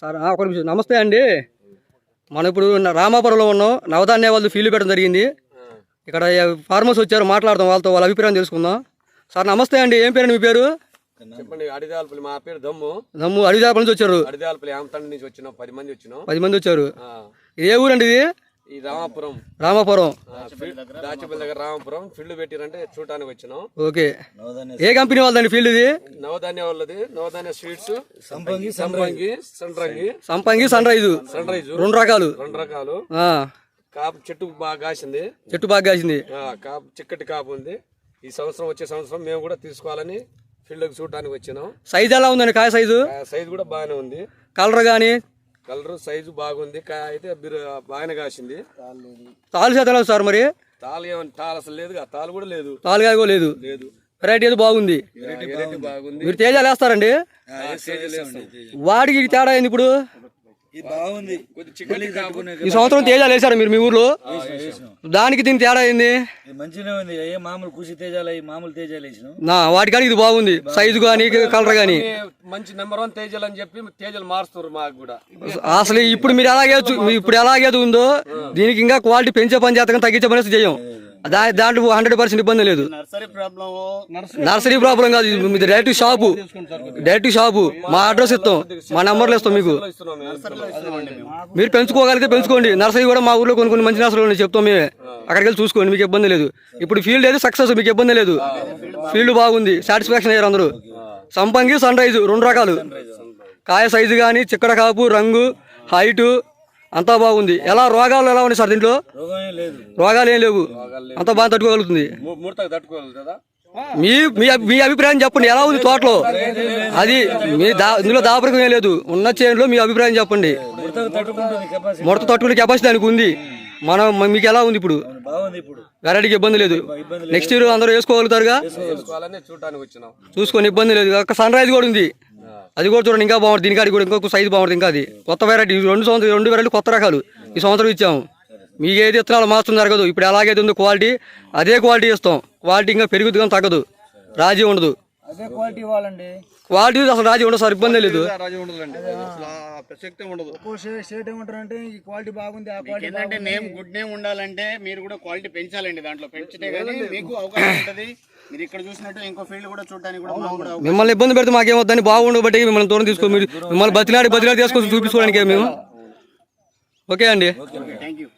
Sir ఒక నిమిషం. నమస్తే అండి. మనం ఇప్పుడు రామాపురంలో ఉన్నాం. నవధాన్య వాళ్ళు ఫీల్డ్ పెట్టడం జరిగింది. ఇక్కడ ఫార్మర్స్ వచ్చారు మాట్లాడదాం. వాళ్ళతో వాళ్ళ అభిప్రాయం తెలుసుకుందాం. సార్ నమస్తే అండి. ఏం పేరు మీ పేరు? చెప్పండి అడిదాలపల్లి. మా పేరు దమ్ము. నమ్ము అడిదాప నుంచి వచ్చారు. అడిదాలపల్లి ఆమతండి నుంచి వచ్చినాం. పది మంది వచ్చినాం. పది మంది వచ్చారు. ఏ ఊరండి ఇది? ఈ రామాపురం. రామాపురం. ఫీల్డ్- దాచేపల్లి దగ్గర రామాపురం. ఫీల్డ్ పెట్టిరంటే చూడటానికి వచ్చినాం. ఓకే. ఏ కంపెనీ వాళ్ళదండి ఫీల్డ్ ఇది? నవధాన్య వాళ్ళది. నవధాన్య స్వీట్స్. సంపంగి సంపంగి సండ్రంగి సంపంగి సన్ రైజు సన్ రైజ్ రెండు రకాలు. రెండు రకాలు. ఆ, కాపు చెట్టు బాగా కాసింది. చెట్టు బాగా కాసింది. ఆ, కాపు చిక్కటి కాపు ఉంది. ఈ సంవత్సరం వచ్చే సంవత్సరం మేము కూడా తీసుకోవాలని ఫీల్డ్కి చూడటానికి వచ్చినాం. సైజ్ ఎలా ఉందండి కాయ సైజు? ఆ, సైజు కూడా బాగానే ఉంది. కలర్ కానీ కలర్ సైజు బాగుంది. అయితే బిరు బాగానే కాసింది. తాలు శాతం ఎలా ఉంది సార్ మరి? తాలు ఏమని తాలు అసలు లేదు తాలు కూడా లేదు. తాలు కాయ కూడా లేదు. లేదు. వెరైటీ అయితే బాగుంది. మీరు తేజాలు వేస్తారండి? వాడికి తేడా అయింది ఇప్పుడు? బాగుంది. కొద్ది చిక్కటి కాపు ఈ సంవత్సరం తేజాలు వేసారు మీరు మీ ఊర్లో? దానికి దీని తేడా అయింది ఇది మంచిగానే ఉంది. ఏ మామూలు కృషి తేజాలు అయ్యి మామూలు తేజాలు వేసినాం. నా వాటికాడికి ఇది బాగుంది. సైజు కానీ కలర్ కానీ మంచి నెంబర్ వన్ తేజలు అని చెప్పి తేజలు మారుస్తారు మాకు కూడా. అసలు ఇప్పుడు మీరు ఎలాగే ఇప్పుడు ఎలాగైతే ఉందో దీనికి ఇంకా క్వాలిటీ పెంచే పని చేతకం తగ్గించే పని చేయం దాంట్లో హండ్రెడ్ పర్సెంట్ ఇబ్బంది లేదు. నర్సరీ ప్రాబ్లం కాదు మీది డైరెక్ట్ షాపు డైరెక్ట్ షాపు మా అడ్రస్ ఇస్తాం. మా నెంబర్లు ఇస్తాం మీకు. మీరు పెంచుకోగలిగితే పెంచుకోండి. నర్సరీ కూడా మా ఊర్లో కొన్ని కొన్ని మంచి నర్సరీలు ఉన్నాయి చెప్తాం మేమే. అక్కడికి వెళ్ళి చూసుకోండి మీకు ఇబ్బంది లేదు. ఇప్పుడు ఫీల్డ్ అయితే సక్సెస్ మీకు ఇబ్బంది లేదు. ఫీల్డ్ బాగుంది సాటిస్ఫాక్షన్ అయ్యారు అందరూ. సంపంగి సన్ రైజ్ రెండు రకాలు. కాయ సైజు కానీ చిక్కడ కాపు రంగు హైటు అంతా బాగుంది. ఎలా? రోగాలు ఎలా ఉన్నాయి సార్ దీంట్లో? రోగాలు ఏం లేవు. అంతా బాగా తట్టుకోగలుగుతుంది. మూ- మీ మీ అభి- మీ అభిప్రాయం చెప్పండి. ఎలా ఉంది తోటలో? అది మీ దా ఇందులో దాపరికం ఏం లేదు. ఉన్న చేనులో మీ అభిప్రాయం చెప్పండి. ముడత తట్టుకునే కెపాసిటీ దానికి ఉంది. మనం మీకు ఎలా ఉంది ఇప్పుడు? వెరైటీకి ఇబ్బంది లేదు. నెక్స్ట్ ఇయర్ అందరూ వేసుకోగలుగుతారుగా? చూసుకొని ఇబ్బంది లేదు. ఒక సన్ రైజ్ కూడా ఉంది. అది కూడా చూడండి ఇంకా బాగుంటుంది దీనికాడి కూడా ఇంకొక సైజు బాగుంటుంది ఇంకా అది. కొత్త వెరైటీ రెండు సంవత్సరం రెండు వెరైటీ కొత్త రకాలు. ఈ సంవత్సరం ఇచ్చాము. మీకు ఏది ఇత్తనాలు మార్చడం జరగదు. ఇప్పుడు ఎలాగైతే ఉందో క్వాలిటీ అదే క్వాలిటీ ఇస్తాం. క్వాలిటీ ఇంకా పెరుగుతుంది కానీ తగ్గదు. రాజీ ఉండదు. అదే క్వాలిటీ ఇవ్వాలండి. క్వాలిటీ అసలు రాజీ ఉండదు సార్ ఇబ్బంది లేదు. షేట్ ఏమంటారంటే ఈ క్వాలిటీ బాగుంది ఆ క్వాలిటీ ఏంటంటే నేమ్ గుడ్ నేమ్ ఉండాలంటే మీరు కూడా క్వాలిటీ పెంచాలండి దాంట్లో. పెంచితే కానీ మీకు అవకాశం ఉంటుంది. మీరు ఇక్కడ చూసినట్టు ఇంకో ఫీల్డ్ కూడా చూడడానికి కూడా మాకు కూడా మిమ్మల్ని ఇబ్బంది పెడితే మాకేమొద్దని బాగుండు బట్టి మిమ్మల్ని దూరం తీసుకో మీరు మిమ్మల్ని బతిలాడి బతిలాడి తీసుకొని చూపించుకోవడానికి మేము. ఓకే అండి. Thank you